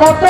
মত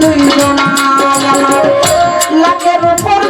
দুইজন আমার। লাখের উপর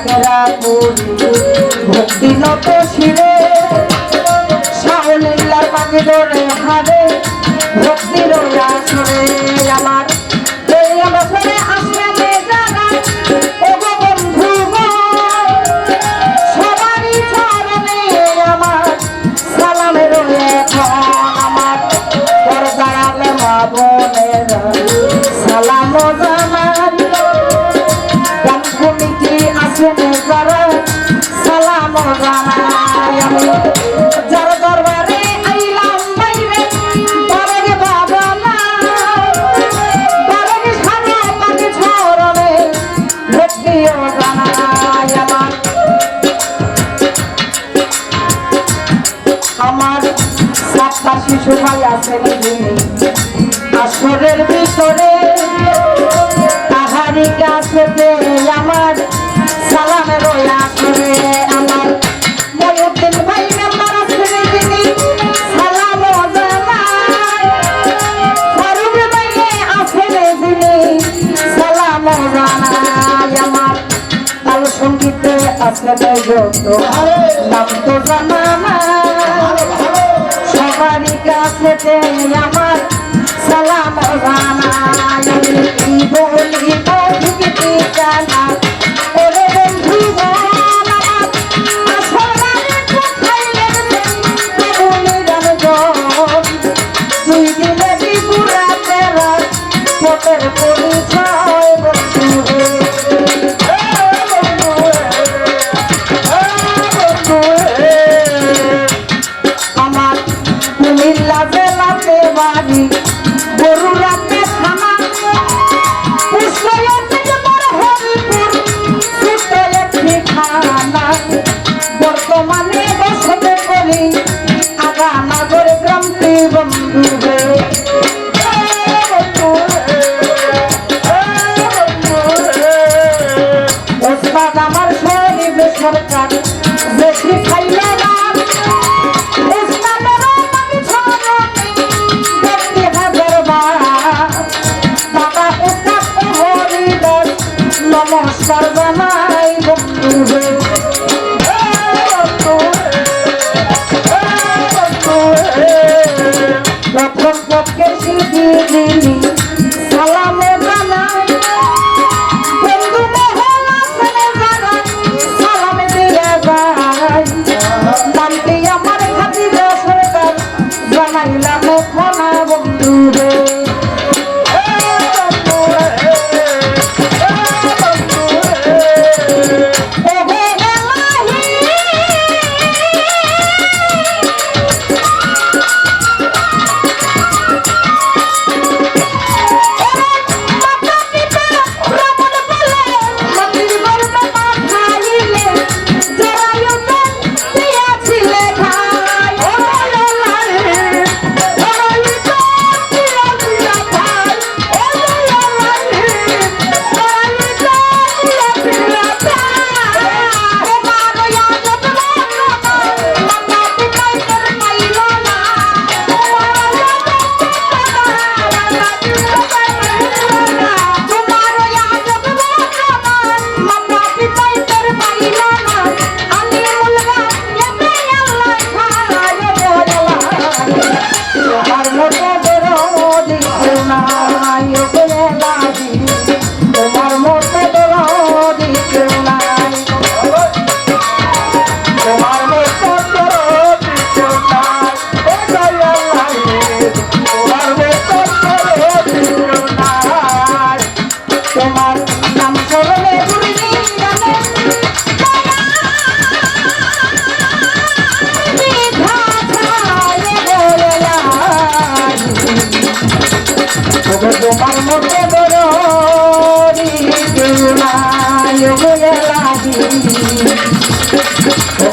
রাধা রাধা ভক্তি নত শিল রাস্তাটাই যত নাম তো জানা সবারই কাছে আমার সালাম রানা রেখো না বন্ধু রে।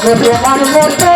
Meu primário voltou